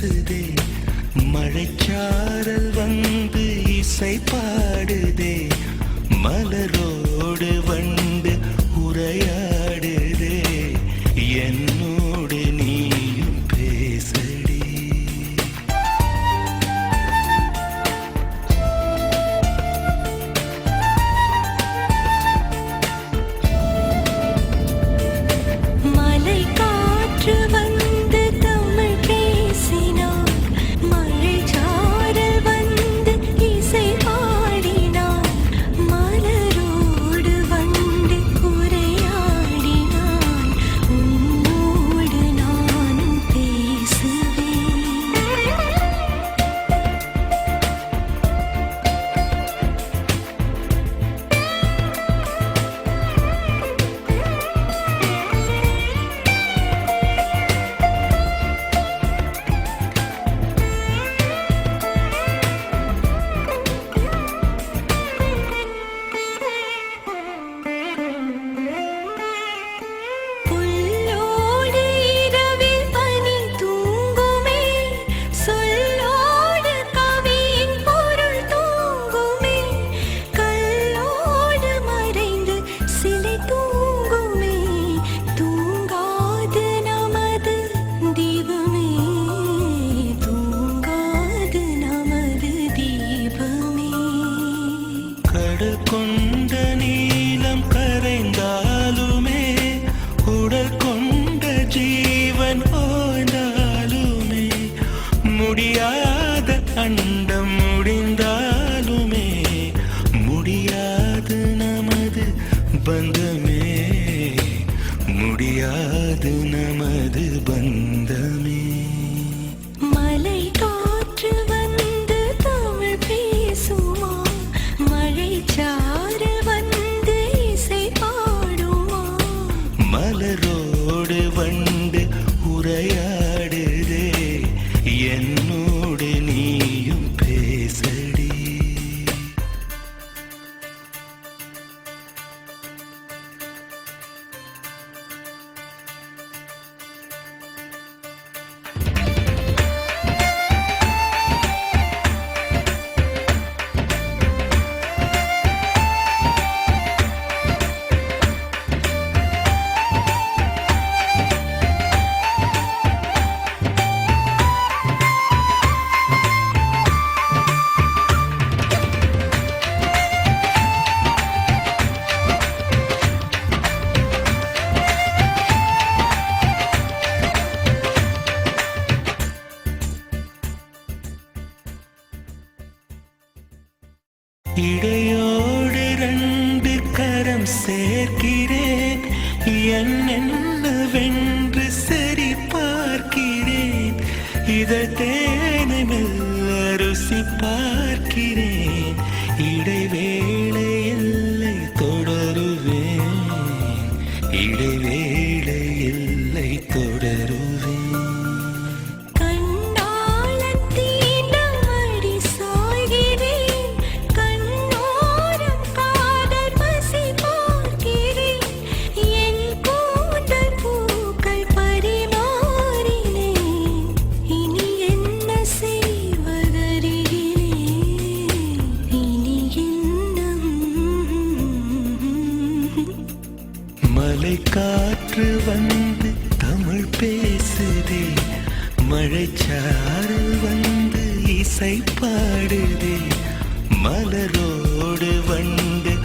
பேசுதே. மழைச்சாரல் வந்து இசை பாடுதே. மலரும் open இடையோடு ரெண்டு கரம் சேர்க்கிறேன். என் பேசுதே. மழைச்சாறு வந்து இசை பாடுதே. மலரோடு வந்து